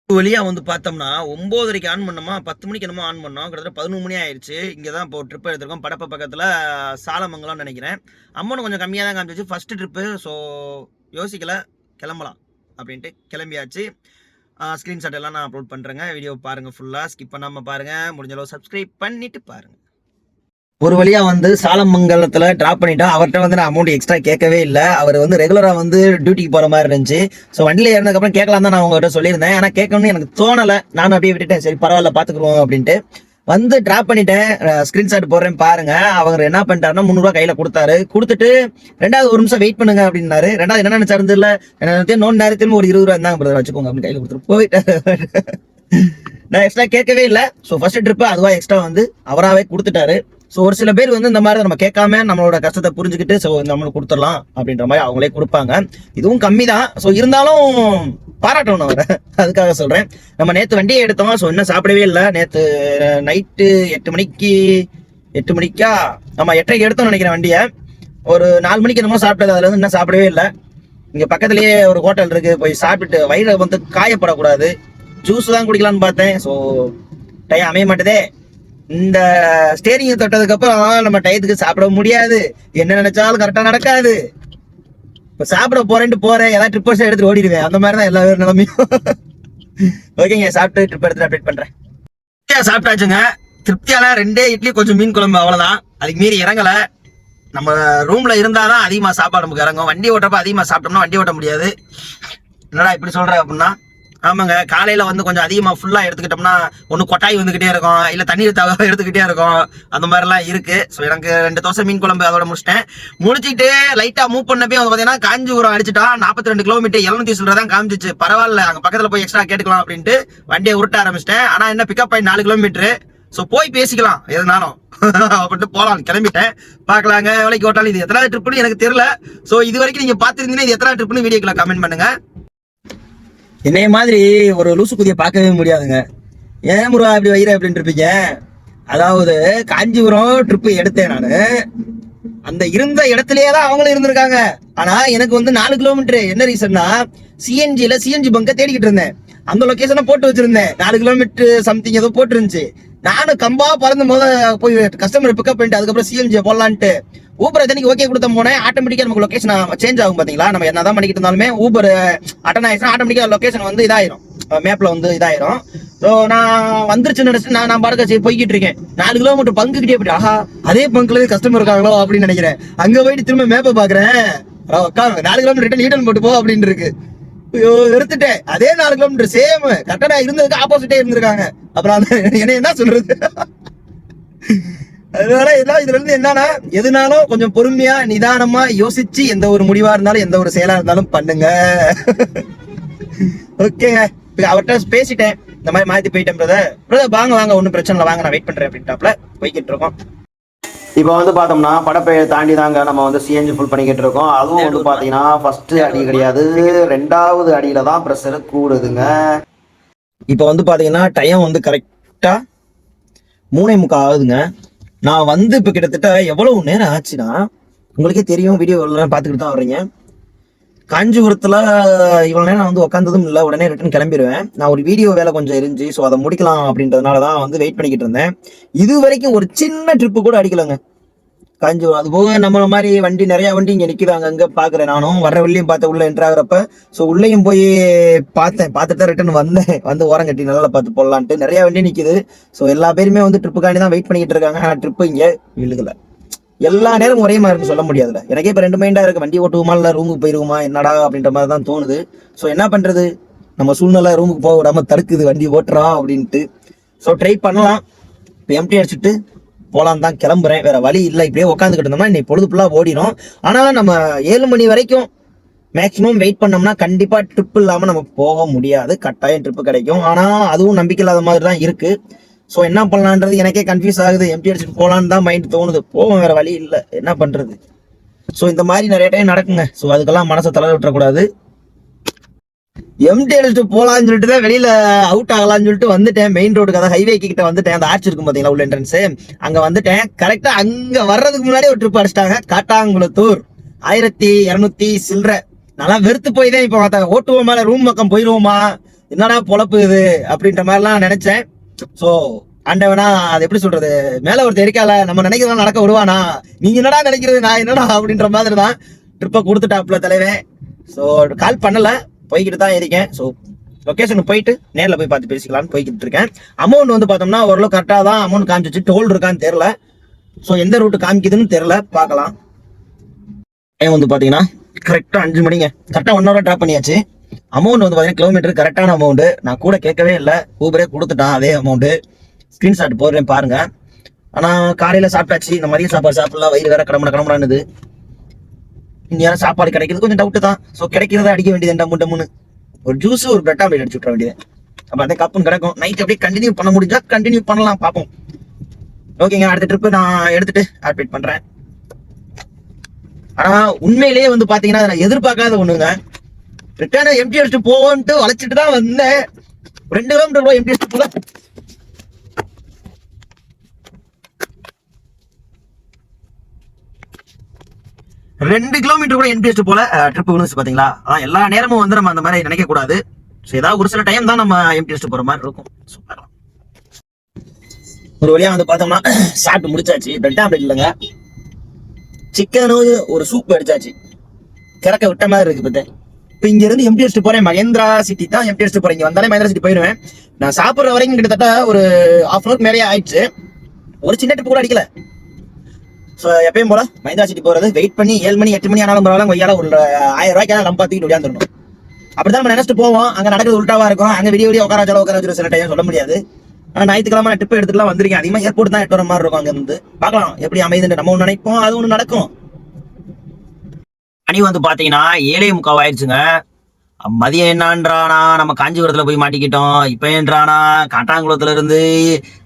வழியா வந்து பார்த்தோம்னா ஒன்பதரைக்கு ஆன் பண்ணோமா? பத்து மணிக்கு என்னமோ ஆன் பண்ணோம். கிட்டத்தட்ட பதினொன்று மணி ஆயிடுச்சு. இங்கே தான் இப்போ ட்ரிப் எடுத்திருக்கோம். படப்ப பக்கத்தில் சாலமங்கலம்னு நினைக்கிறேன். அம்மன் கொஞ்சம் கம்மியாக தான் காமிச்சிச்சு. ஃபர்ஸ்ட் ட்ரிப்பு ஸோ யோசிக்கல. கிளம்பலாம். அப்படின்ட்டு கிளம்பியாச்சு. ஸ்க்ரீன்ஷாட் எல்லாம் நான் அப்லோட் பண்ணுறேங்க வீடியோ பாருங்கள் ஃபுல்லாக ஸ்கிப் பண்ணாமல் பாருங்கள் முடிஞ்சளவு சப்ஸ்கிரைப் பண்ணிட்டு பாருங்கள் ஒரு வழியாக வந்து சாலமங்கலத்தில் ட்ராப் பண்ணிட்டா அவர்கிட்ட வந்து நான் அமௌண்ட் எக்ஸ்ட்ரா கேட்கவே இல்லை. அவர் வந்து ரெகுலராக வந்து டியூட்டிக்கு போகிற மாதிரி இருந்துச்சு. ஸோ வண்டியில் ஏறினதுக்கு கேட்கலாம் தான் நான் உங்கள்கிட்ட சொல்லியிருந்தேன். ஆனால் கேட்கணும்னு எனக்கு தோணலை. நானும் அப்படியே விட்டுட்டேன். சரி பரவாயில்ல பார்த்துக்குருவோம் அப்படின்ட்டு. வந்து டிராப் பண்ணிட்டேன். ஸ்கிரீன்ஷாட் போடுறேன் பாருங்க. அவர் என்ன பண்ணிட்டாருன்னா முந்நூறுவா கையில கொடுத்தாரு. கொடுத்துட்டு ரெண்டாவது ஒரு நிமிஷம் வெயிட் பண்ணுங்க அப்படின்னாரு. ரெண்டாவது என்ன நினைச்சாரு தெரியல. என்ன நோன் நேரத்திலும் ஒரு இருபது ரூபா இருந்தாங்க பிரதர் வச்சுக்கோங்க அப்படின்னு கையில கொடுத்துட்டு போயிட்டாரு. நான் எக்ஸ்ட்ரா கேட்கவே இல்லை. ஸோ ஃபர்ஸ்ட் ட்ரிப்பு அதுவா எக்ஸ்ட்ரா வந்து அவராகவே கொடுத்துட்டாரு. ஸோ ஒரு சில பேர் வந்து இந்த மாதிரி நம்ம கேட்காம நம்மளோட கஷ்டத்தை புரிஞ்சுக்கிட்டு ஸோ நம்மளுக்கு கொடுத்துடலாம் அப்படின்ற மாதிரி அவங்களே கொடுப்பாங்க. இதுவும் கம்மி தான் ஸோ இருந்தாலும் பாராட்டணும் அவரை. அதுக்காக சொல்கிறேன் நம்ம நேற்று வண்டியை எடுத்தோம். ஸோ இன்னும் சாப்பிடவே இல்லை. நேற்று நைட்டு எட்டு மணிக்கு எட்டு மணிக்கா? நம்ம எட்டரைக்கு எடுத்தோம்னு நினைக்கிறேன் வண்டியை. ஒரு நாலு மணிக்கு என்னமோ சாப்பிட்டது. அதில் இன்னும் சாப்பிடவே இல்லை. இங்கே பக்கத்துலேயே ஒரு ஹோட்டல் இருக்குது போய் சாப்பிட்டுட்டு வயிறு வந்து காயப்படக்கூடாது. ஜூஸ் தான் குடிக்கலான்னு பார்த்தேன். ஸோ டைம் அமைய மாட்டேதே. இந்த ஸ்டேரிங் தொட்டதுக்கு அப்புறம் நம்ம டயத்துக்கு சாப்பிட முடியாது. என்ன நினைச்சாலும் கரெக்டா நடக்காது. இப்ப சாப்பிட போறேன்ட்டு போறேன். ஏதாவது ட்ரிப் எடுத்துட்டு ஓடிடுவேன். அந்த மாதிரி தான் எல்லா பேரும் நிலமையும். ஓகேங்க சாப்பிட்டு ட்ரிப் எடுத்துட்டு அப்டேட் பண்றேன். திருப்தியா சாப்பிட்டாச்சுங்க. திருப்தியால ரெண்டே இட்லி கொஞ்சம் மீன் குழம்பு அவ்வளவுதான். அதுக்கு மீறி இறங்கல. நம்ம ரூம்ல இருந்தாதான் அதிகமா சாப்பாடு நமக்கு இறங்கும். வண்டி ஓட்டுறப்ப அதிகமா சாப்பிட்டோம்னா வண்டி ஓட்ட முடியாது. என்னடா இப்படி சொல்ற அப்படின்னா ஆமாங்க காலையில வந்து கொஞ்சம் அதிகமா ஃபுல்லா எடுத்துக்கிட்டோம்னா ஒன்னு கொட்டாய் வந்துகிட்டே இருக்கும் இல்ல தண்ணீர் தவிர (laughs) எடுத்துக்கிட்டே இருக்கும் அந்த மாதிரிலாம் இருக்கு. ஸோ எனக்கு ரெண்டு தோசை மீன் குழம்பு அதோட முடிச்சிட்டேன். முடிச்சிட்டு லைட்டா மூவ் பண்ணப்பே வந்து பாத்தீங்கன்னா காஞ்சிபுரம் அடிச்சுட்டா நாற்பத்தி ரெண்டு கிலோமீட்டர் எழுநூத்தி சொல்றதான் காமிச்சிச்சு பரவாயில்ல அங்க பக்கத்துல போய் எக்ஸ்ட்ரா கேட்டுக்கலாம் அப்படின்ட்டு வண்டியை உருட்ட ஆரம்பிச்சிட்டேன். ஆனா என்ன பிக்கப் ஆகி நாலு கிலோமீட்டர் ஸோ போய் பேசிக்கலாம் எதுனாலும். (laughs) அப்படின்ட்டு போகலாம் கிளம்பிட்டேன். பார்க்கலாங்க வேலைக்கு ஓட்டாலும் இது எத்தனை ட்ரிப்னு எனக்கு தெரியல. ஸோ இது வரைக்கும் நீங்கள் பார்த்துருந்தீங்கன்னா இது எத்தனை ட்ரிப்னு வீடியோக்கில் கமெண்ட் பண்ணுங்கள் என்னைய மாதிரி ஒரு லூசு குதியை பார்க்கவே முடியாதுங்க. ஏன் முருகா இப்படி வைர அப்படின்னு இருப்பீங்க? அதாவது காஞ்சிபுரம் ட்ரிப்பு எடுத்தேன் நான். அந்த இருந்த இடத்துலயே தான் அவங்களும் இருந்திருக்காங்க. ஆனா எனக்கு வந்து நாலு கிலோமீட்டர் என்ன ரீசன்னா சிஎன்ஜில சிஎன்ஜி பங்க தேடிக்கிட்டு இருந்தேன். அந்த லொக்கேஷனை போட்டு வச்சிருந்தேன். நாலு கிலோமீட்டர் சம்திங் ஏதோ போட்டு இருந்துச்சு நானும் கம்பா பறந்த போது போய் கஸ்டமர் பிக்கப் பண்ணிட்டு அதுக்கப்புறம் சிஎன்ஜி போடலான்ட்டு. ஊபர் எத்தனைக்கு ஓகே கொடுத்த போனேன். ஆட்டோமேட்டிக்கா நமக்கு லொகேஷன் சேஞ்ச் ஆகும் பாத்தீங்களா? நம்ம என்னதான் பண்ணிக்கிட்டு இருந்தாலுமே ஊபர் அட்டன் ஆயிடுச்சுன்னா ஆட்டோமேட்டிக்கா லொகேஷன் வந்து இதாயிரும். மேப்ல வந்து இதாயிரும். ஸோ நான் வந்துருச்சுன்னு நினைச்சு நான் நான் பாருங்க சரி போய்கிட்டு இருக்கேன். நாலு கிலோமீட்டர் பங்கு கிட்டே போயிட்டு ஆஹா அதே பங்குல கஸ்டமர் இருக்காங்களோ? அப்படின்னு நினைக்கிறேன். அங்க போயிட்டு திரும்ப மேப்பை பாக்குறேன். அக்கா நாலு கிலோமீட்டர் ரிட்டர்ன் ரிட்டர்ன் போட்டு போ அப்படின்னு இருக்கு. ஐயோ எடுத்துட்டேன் அதே நாலு கிலோமீட்டர் சேம் கரெக்டா இருந்ததுக்கு ஆப்போசிட்டே இருந்திருக்காங்க. அப்புறம் என்ன என்ன சொல்றது? அதனால எல்லாம் இதுல இருந்து என்னன்னா எதுனாலும் கொஞ்சம் பொறுமையா நிதானமா யோசிச்சு எந்த ஒரு முடிவா இருந்தாலும் எந்த ஒரு செயலா இருந்தாலும் பண்ணுங்க. ஓகேங்க இப்ப அவர்கிட்ட பேசிட்டேன். இந்த மாதிரி மாத்தி போயிட்டேன் பிரதர் பிரதர் வாங்க வாங்க. ஒன்றும் பிரச்சனை இல்லை. வாங்க நான் வெயிட் பண்றேன் அப்படின்ட்டாப்ல. போய்கிட்டு இருக்கோம். இப்போ வந்து பார்த்தோம்னா படப்பையை தாண்டி தாங்க நம்ம வந்து சிஎன்ஜி ஃபுல் பண்ணிக்கிட்டு இருக்கோம். அதுவும் வந்து பார்த்தீங்கன்னா ஃபர்ஸ்ட் அடி கிடையாது. ரெண்டாவது அடியில தான் ப்ரெஷர் கூடுதுங்க. இப்போ வந்து பாத்தீங்கன்னா டைம் வந்து கரெக்டா மூணே முக்கா ஆகுதுங்க. நான் வந்து இப்போ கிட்டத்தட்ட எவ்வளவு நேரம் ஆச்சுன்னா உங்களுக்கே தெரியும் வீடியோ எல்லாம் பார்த்துக்கிட்டு தான் வர்றீங்க. காஞ்சிபுரத்தில் இவ்வளோ நேரம் நான் வந்து உட்காந்ததும் இல்லை உடனே ரிட்டன் கிளம்பிடுவேன் நான் ஒரு வீடியோ வேலை கொஞ்சம் இருந்துச்சு ஸோ அதை முடிக்கலாம் அப்படின்றதுனால தான் வந்து வெயிட் பண்ணிக்கிட்டு இருந்தேன். இது வரைக்கும் ஒரு சின்ன ட்ரிப்பு கூட அடிக்கலங்க. காஞ்சிபுரம். அது போக நம்மள மாதிரி வண்டி நிறைய வண்டி இங்க நிக்குதாங்க அங்க பாக்குறேன் நானும். வர்ற வழியும் பார்த்து உள்ள என்ட்ராகிறப்ப ஸோ உள்ளேயும் போய் பார்த்தேன். பார்த்துட்டு தான் ரிட்டன் வந்தேன். வந்து ஓரம் கட்டி நல்லா பார்த்து போடலான்ட்டு. நிறைய வண்டி நிக்குது. ஸோ எல்லா பேருமே வந்து ட்ரிப்புக்காண்டி தான் வெயிட் பண்ணிக்கிட்டு இருக்காங்க. ஆனால் ட்ரிப்பு இங்கே விழுகல. எல்லா நேரமும் ஒரே மாதிரி இருக்கு சொல்ல முடியாதுல்ல. எனக்கே இப்போ ரெண்டு மைண்டா இருக்கு. வண்டி ஓட்டுவோமா இல்லை ரூமுக்கு போயிருவோமா? என்னடா அப்படின்ற மாதிரி தான் தோணுது. ஸோ என்ன பண்றது? நம்ம சூழ்நிலை ரூமுக்கு போக விடாம தடுக்குது. வண்டி ஓட்டுறா அப்படின்ட்டு. ஸோ ட்ரை பண்ணலாம். இப்போ எம்டி அடிச்சுட்டு போகலான்னு தான் கிளம்புறேன். வேற வழி இல்லை. இப்படியே உட்காந்துக்கிட்டு இருந்தோம்னா இன்னைக்கு பொழுது ஃபுல்லாக ஓடிடும் ஆனால் நம்ம ஏழு மணி வரைக்கும் மேக்ஸிமம் வெயிட் பண்ணோம்னா கண்டிப்பாக ட்ரிப் இல்லாமல் நம்ம போக முடியாது. கட்டாயம் ட்ரிப்பு கிடைக்கும். ஆனால் அதுவும் நம்பிக்கை இல்லாத மாதிரி தான் இருக்குது ஸோ என்ன பண்ணலான்றது எனக்கே கன்ஃபியூஸ் ஆகுது. எம்டி அடிச்சுட்டு போகலான்னு தான் மைண்ட் தோணுது. போவோம் வேறு வழி இல்லை. என்ன பண்ணுறது ஸோ இந்த மாதிரி நிறைய டைம் நடக்குங்க. ஸோ அதுக்கெல்லாம் மனசை தளர விட்டுறக்கூடாது. எம்டி அடிச்சுட்டு போலாம்னு சொல்லிட்டு தான் வெளியில அவுட் ஆகலாம்னு சொல்லிட்டு வந்துட்டேன். மெயின் ரோடுக்கு அதாவது ஹைவே கிட்ட வந்துட்டேன். அந்த ஆர்ச் இருக்கும் பாத்தீங்களா உள்ள என்ட்ரன்ஸ் அங்க வந்துட்டேன். கரெக்டா அங்க வர்றதுக்கு முன்னாடி ஒரு ட்ரிப் அடிச்சிட்டாங்க. காட்டாங்குளத்தூர். ஆயிரத்தி இருநூத்தி சில்லற. நல்லா வெறுத்து போய் தான் இப்போ பார்த்தாங்க. ஓட்டுவோமா இல்ல ரூம் பக்கம் போயிருவோமா? என்னடா பொழப்பு இது? அப்படின்ற மாதிரிலாம் நினைச்சேன். ஸோ ஆண்டவனா அது எப்படி சொல்றது? மேல ஒருத்தர் இருக்கால நம்ம நினைக்கிறதா நடக்க விடுவானா? நீங்க என்னடா நினைக்கிறது? நான் என்னடா? அப்படின்ற மாதிரி தான் ட்ரிப்பை கொடுத்துட்டாப்ல தலைவன். ஸோ கால் பண்ணல. போய்கிட்டு தான் இருக்கேன். ஸோ லொக்கேஷனுக்கு போயிட்டு நேரில் போய் பார்த்து பேசிக்கலாம்னு போய்கிட்டு இருக்கேன். அமௌண்ட் வந்து பார்த்தோம்னா ஓரளவு கரெக்டாக தான் அமௌண்ட் காமிச்சிச்சு டோல் இருக்கான்னு தெரில ஸோ எந்த ரூட்டு காமிக்குதுன்னு தெரில பார்க்கலாம். ஏன் வந்து பார்த்தீங்கன்னா கரெக்டாக அஞ்சு மணிங்க. கரெக்டாக ஒன் ஹவர் ட்ராப் பண்ணியாச்சு. அமௌண்ட் வந்து பார்த்தீங்கன்னா கிலோமீட்டர் கரெக்டான அமௌண்ட் நான் கூட கேட்கவே இல்லை. ஊபரே கொடுத்துட்டான் அதே அமௌண்ட்டு ஸ்க்ரீன்ஷாட் போடுறேன் பாருங்கள் ஆனால் காலையில் சாப்பிட்டாச்சு. இந்த மதிய சாப்பாடு சாப்பிடலாம் வயிறு வேற கடமுட கடமுடானுது இந்நேரம் சாப்பாடு கிடைக்கிறது கொஞ்சம் டவுட்டு தான். ஸோ கிடைக்கிறத அடிக்க வேண்டியது டம்மு டம்முன்னு ஒரு ஜூஸ் ஒரு பிரெட் ஆம்லேட் அடிச்சு விட்ற வேண்டியது. அப்போ அதே கப்புன்னு கிடக்கும். நைட் அப்படியே கண்டினியூ பண்ண முடிஞ்சா கண்டினியூ பண்ணலாம் பார்ப்போம். ஓகேங்க அடுத்த ட்ரிப்பு நான் எடுத்துட்டு அட்மிட் பண்றேன். ஆனால் உண்மையிலேயே வந்து பாத்தீங்கன்னா அதை நான் எதிர்பார்க்காத ஒண்ணுங்க. ரிட்டர்ன் எம்டி அடிச்சுட்டு போவோன்ட்டு வளைச்சிட்டு தான் வந்தேன். ரெண்டு கிலோமீட்டர் எம்டி அடிச்சுட்டு போல ரெண்டு கிலோமீட்டர் கூட என்பிஎஸ்ட் போல ட்ரிப் விழுந்துச்சு பாத்தீங்களா? அதான் எல்லா நேரமும் வந்து நம்ம அந்த மாதிரி நினைக்க கூடாது ஸோ ஏதாவது ஒரு சில டைம் தான் நம்ம எம்பிஎஸ்ட் போற மாதிரி இருக்கும். சூப்பர் ஒரு வழியா வந்து பார்த்தோம்னா (clears throat) சாப்பிட்டு முடிச்சாச்சு. பிரெட் ஆம்லெட் இல்லைங்க. சிக்கனும் ஒரு சூப் அடிச்சாச்சு. கிறக்க விட்ட மாதிரி இருக்கு பார்த்தேன் இப்போ இங்க இருந்து எம்டி போறேன். மகேந்திரா சிட்டி தான் எம்டி அடிச்சுட்டு போறேன். இங்க வந்தாலே மகேந்திரா சிட்டி போயிடுவேன் நான் சாப்பிடுற வரைக்கும் கிட்டத்தட்ட ஒரு ஹாஃப் அன் மேலேயே ஆயிடுச்சு. ஒரு சின்ன ட்ரிப் கூட அடிக்கல. ஸோ எப்பயும் போல மஹிந்திரா சிட்டி போகிறது வெயிட் பண்ணி ஏழு மணி எட்டு மணி ஆனாலும் பரவாயில்ல கொய்யால ஒரு ஆயிரம் ரூபாய்க்கு நம்ம பார்த்துக்கிட்டு ஒடியாந்துடணும் அப்படிதான் நம்ம நினைச்சிட்டு போவோம். அங்கே நடக்கிறது உல்டாவா இருக்கும். அங்கே விடிய விடிய உட்கார வச்சாலும் உட்கார வச்சு சில டைம் சொல்ல முடியாது. ஆனால் ஞாயிற்றுக்கிழமை ட்ரிப் எடுத்துக்கலாம் வந்திருக்கேன். அதிகமாக ஏர்போர்ட் தான் எட்டு வர மாதிரி இருக்கும் அங்கேருந்து. பார்க்கலாம். எப்படி அமைதுன்னு நம்ம ஒன்று நினைப்போம். அது ஒன்று நடக்கும். அணி வந்து பார்த்தீங்கன்னா ஏழே முக்கால் ஆயிடுச்சுங்க. மதியம் என்னான்றானா? நம்ம காஞ்சிபுரத்துல போய் மாட்டிக்கிட்டோம். இப்ப என்றானா காட்டாங்குளத்துல இருந்து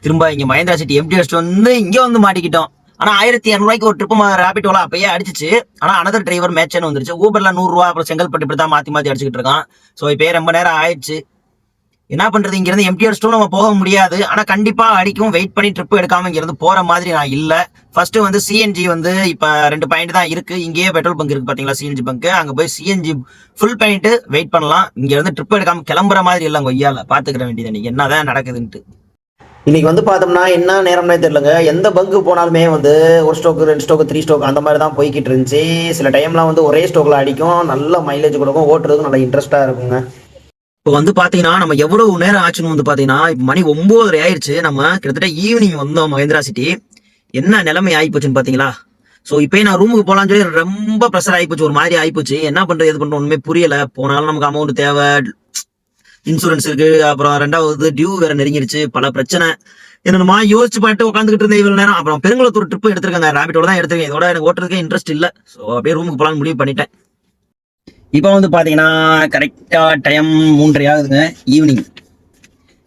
திரும்ப இங்க மகேந்திரா சிட்டி எம்டி அடிச்சுட்டு வந்து இங்க வந்து மாட்டிக்கிட்டோம். ஆனா ஆயிரத்தி இரநூறுவாய்க்கு ஒரு ட்ரிப் ரேபிட்டோல அப்பயே அடிச்சிச்சு. ஆனா அனதர் டிரைவர் மேட்ச்னு வந்துருச்சு. ஊபர்ல நூறுரூவா அப்புறம் செங்கல்பட்டு இப்படி தான் மாத்தி மாத்தி அடிச்சுக்கிட்டு இருக்கான். ஸோ இப்பயே ரொம்ப நேரம் ஆயிடுச்சு. என்ன பண்றது? இங்க இருந்து எம்டி அடிச்சிட்டும் நம்ம போக முடியாது. ஆனா கண்டிப்பா அடிக்கும். வெயிட் பண்ணி ட்ரிப் எடுக்காம இங்க இருந்து போற மாதிரி நான் இல்ல. ஃபர்ஸ்ட் வந்து சிஎன்ஜி வந்து இப்ப ரெண்டு பாயிண்ட் தான் இருக்கு. இங்கேயே பெட்ரோல் பங்க் இருக்கு பாத்தீங்களா? சிஎன்ஜி பங்க் அங்க போய் சிஎன்ஜி ஃபுல் பண்ணிட்டு வெயிட் பண்ணலாம். இங்க இருந்து ட்ரிப் எடுக்காம கிளம்புற மாதிரி இல்ல கொய்யால பாத்துக்கிற வேண்டியது என்னதான் நடக்குதுன்ட்டு. இன்னைக்கு வந்து பார்த்தோம்னா என்ன நேரம்னே தெரியலங்க. எந்த பங்கு போனாலுமே வந்து ஒரு ஸ்டோக்கு ரெண்டு ஸ்டோக்கு த்ரீ ஸ்டோக் அந்த மாதிரி தான் போய்கிட்டு இருந்துச்சு. சில டைம்லாம் வந்து ஒரே ஸ்டோக்கில் அடிக்கும். நல்ல மைலேஜ் கொடுக்கும். ஓட்டுறதுக்கு நல்ல இன்ட்ரெஸ்ட்டாக இருக்குங்க. இப்போ வந்து பார்த்தீங்கன்னா நம்ம எவ்வளவு நேரம் ஆச்சுன்னு வந்து பார்த்தீங்கன்னா இப்போ மணி ஒம்போதரை ஆயிடுச்சு நம்ம கிட்டத்தட்ட ஈவினிங் வந்தோம் மகேந்திரா சிட்டி என்ன நிலைமை ஆகிப்போச்சுன்னு பார்த்தீங்களா? ஸோ இப்போ நான் ரூமுக்கு போகலான்னு சொல்லி ரொம்ப ப்ரெஷர் ஆகிப்போச்சு ஒரு மாதிரி ஆகிப்போச்சு என்ன பண்ணுறது எது பண்ணுறோம் ஒன்றுமே புரியலை. போனாலும் நமக்கு அமௌண்ட் தேவை. இன்சூரன்ஸ் இருக்கு அப்புறம் ரெண்டாவது டியூ வேற நெருங்கிருச்சு பல பிரச்சனை. என்னமா யோசிச்சு பாட்டு உட்காந்துக்கிட்டு இருந்தேன் இவ்வளவு நேரம். அப்புறம் பெருங்குளத்தூர் ட்ரிப் எடுத்திருக்காங்க ரேபிட்டோட தான் எடுத்திருக்கேன். இதோட எனக்கு ஓட்டுறதுக்கே இன்ட்ரெஸ்ட் இல்லை. ஸோ அப்படியே ரூமுக்கு போகலான்னு முடிவு பண்ணிட்டேன். இப்போ வந்து பார்த்தீங்கன்னா கரெக்டாக டைம் மூன்றரை ஆகுதுங்க. ஈவினிங்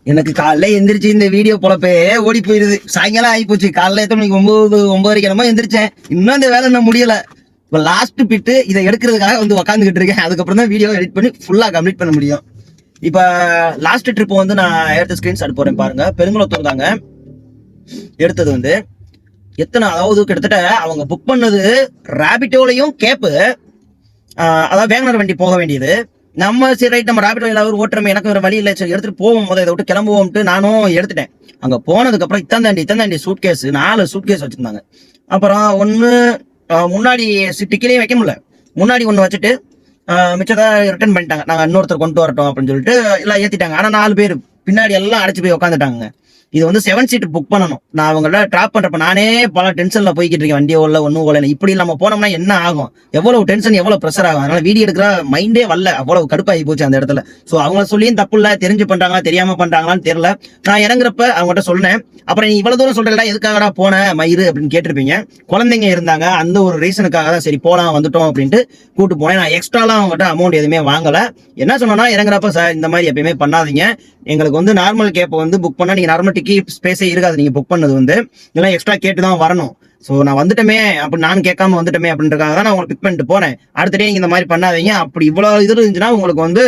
எனக்கு காலைல எந்திரிச்சு இந்த வீடியோ பொழப்பே ஓடி போயிருது. சாயங்காலம் ஆகி போச்சு காலைல எத்தனை மணிக்கு? ஒன்பது ஒன்பதரைக்கு என்னமோ எந்திரிச்சேன். இன்னும் இந்த வேலை இன்னும் முடியல. இப்போ லாஸ்ட் பிட்டு இதை எடுக்கிறதுக்காக வந்து உக்காந்துக்கிட்டு இருக்கேன். அதுக்கப்புறம் தான் வீடியோ எடிட் பண்ணி ஃபுல்லாக கம்ப்ளீட் பண்ண முடியும். இப்போ லாஸ்ட் ட்ரிப் வந்து நான் எடுத்த ஸ்கிரீன்ஷாட் போறேன் பாருங்க. பெருங்குளத்தூர் தாங்க எடுத்தது வந்து எத்தனை அதாவது கிட்டத்தட்ட அவங்க புக் பண்ணது ரேபிட்டோலையும் கேப்பு அதாவது வேங்கனர் வண்டி போக வேண்டியது. நம்ம சரி ரைட் நம்ம ராபிட்டோ எல்லாரும் ஓட்டுறமே எனக்கு வேறு வழி இல்லை சரி எடுத்துட்டு போவோம் முதல்ல இதை விட்டு கிளம்புவோம்ட்டு நானும் எடுத்துட்டேன். அங்கே போனதுக்கப்புறம் இத்தந்தாண்டி இத்தந்தாண்டி சூட் கேஸ் நாலு சூட் கேஸ் வச்சுருந்தாங்க. அப்புறம் ஒன்று முன்னாடி டிக்கிலையும் வைக்க முடியல. முன்னாடி ஒன்று வச்சுட்டு மிச்சத்தை ரிட்டர்ன் பண்ணிட்டாங்க. நாங்க இன்னொருத்தர் கொண்டு வரட்டும் அப்படின்னு சொல்லிட்டு எல்லாம் ஏத்திட்டாங்க. ஆனா நாலு பேர். பின்னாடி எல்லாம் அடைச்சு போய் உட்காந்துட்டாங்க இது வந்து செவன் சீட் புக் பண்ணணும். நான் அவங்கள டிராப் பண்றப்ப நானே பல டென்ஷன்ல போய்கிட்டு இருக்கேன். வண்டி ஓடல ஒன்றும் ஓடல. இப்படி நம்ம போனோம்னா என்ன ஆகும்? எவ்வளவு டென்ஷன் எவ்வளவு ப்ரெஷர் ஆகும்? அதனால வீடியோ எடுக்கிற மைண்டே வரல. அவ்வளவு கடுப்பாகி போச்சு அந்த இடத்துல. ஸோ அவங்க சொல்லியும் தப்பு இல்லை. தெரிஞ்சு பண்றாங்களா தெரியாம பண்றாங்களான்னு தெரியல. நான் இறங்குறப்ப அவங்ககிட்ட சொன்னேன் அப்புறம் நீ இவ்வளவு தூரம் சொல்றா எதுக்காகடா போன? மயிறு அப்படின்னு கேட்டிருப்பீங்க. குழந்தைங்க இருந்தாங்க. அந்த ஒரு ரீசனுக்காக தான் சரி போலாம் வந்துட்டோம் அப்படின்ட்டு கூட்டு போனேன். நான் எக்ஸ்ட்ராலாம் அவங்ககிட்ட அமௌண்ட் எதுவுமே வாங்கல. என்ன சொன்னா இறங்குறப்ப சார் இந்த மாதிரி எப்பயுமே பண்ணாதீங்க. எங்களுக்கு வந்து நார்மல் கேப் வந்து புக் பண்ணா நீங்க நார்மல் டிக்கி ஸ்பேஸே இருக்காது. நீங்க புக் பண்ணது வந்து இதெல்லாம் எக்ஸ்ட்ரா கேட்டு தான் வரணும். ஸோ நான் வந்துட்டமே அப்படி நான் கேட்காம வந்துட்டமே அப்படின்றக்காக தான் நான் உங்களுக்கு பிக் பண்ணிட்டு போனேன் அடுத்த டே நீங்க இந்த மாதிரி பண்ணாதீங்க. அப்படி இவ்வளவு இது இருந்துச்சுன்னா உங்களுக்கு வந்து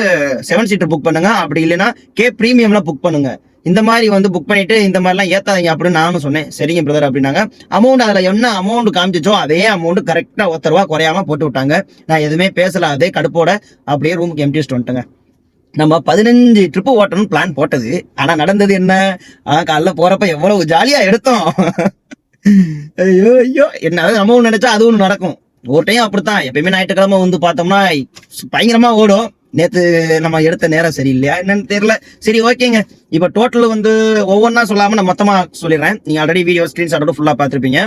செவன் சீட்டர் புக் பண்ணுங்க. அப்படி இல்லைன்னா கே ப்ரீமியம்லாம் புக் பண்ணுங்க. இந்த மாதிரி வந்து புக் பண்ணிட்டு இந்த மாதிரிலாம் ஏத்தாதீங்க அப்படின்னு நானும் சொன்னேன். சரிங்க பிரதர் அப்படின்னாங்க. அமௌண்ட் அதில் என்ன அமௌண்ட் காமிச்சிச்சோ அதே அமௌண்ட் கரெக்டாக ஒருத்தருவா குறையாம போட்டு விட்டாங்க. நான் எதுவுமே பேசல அதே கடுப்போட அப்படியே ரூமுக்கு எம்டிஸ்ட் வந்துட்டேங்க. நம்ம பதினஞ்சு ட்ரிப்பு ஓட்டணும்னு பிளான் போட்டது. ஆனா நடந்தது என்ன? காலைல போறப்ப எவ்வளவு ஜாலியா எடுத்தோம். ஐயோ ஐயோ. என்ன நம்ம ஒன்று நினைச்சா அது ஒன்று நடக்கும். ஒரு டைம் அப்படித்தான். எப்பயுமே ஞாயிற்றுக்கிழமை வந்து பார்த்தோம்னா பயங்கரமா ஓடும். நேத்து நம்ம எடுத்த நேரம் சரியில்லையா என்னன்னு தெரியல. சரி ஓகேங்க. இப்போ டோட்டல் வந்து ஒவ்வொன்றா சொல்லாம நான் மொத்தமா சொல்லிடுறேன். நீங்க ஆல்ரெடி வீடியோ ஸ்கிரீன்ஷாட்டோட ஃபுல்லா பார்த்துருப்பீங்க.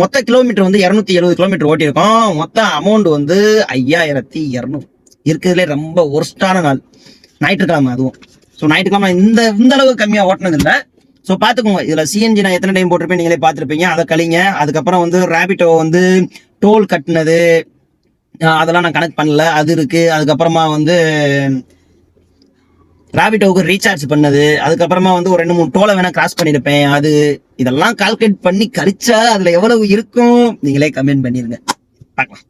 மொத்த கிலோமீட்டர் வந்து இரநூத்தி எழுபது கிலோமீட்டர் ஓட்டியிருக்கோம். மொத்த அமௌண்ட் வந்து ஐயாயிரத்தி இரநூறு. இருக்கிறதுலே ரொம்ப ஒர்ஸ்டான நாள். ஞாயிற்றுக்கிழமை அதுவும். ஸோ ஞாயிற்றுக்கிழமை இந்த இந்த அளவு கம்மியாக ஓட்டினது இல்லை ஸோ பார்த்துக்கோங்க. இதில் சிஎன்ஜி நான் எத்தனை டைம் போட்டிருப்பேன் நீங்களே பார்த்துருப்பீங்க. அதை கழிங்க. அதுக்கப்புறம் வந்து ரேபிட்டோ வந்து டோல் கட்டினது அதெல்லாம் நான் கனெக்ட் பண்ணல. அது இருக்குது அதுக்கப்புறமா வந்து ராபிட்டோவுக்கு ரீசார்ஜ் பண்ணது. அதுக்கப்புறமா வந்து ஒரு ரெண்டு மூணு டோலை வேணால் கிராஸ் பண்ணியிருப்பேன் அது இதெல்லாம் கால்குலேட் பண்ணி கழிச்சா அதில் எவ்வளவு இருக்கும்? நீங்களே கமெண்ட் பண்ணிடுங்க பார்க்கலாம்.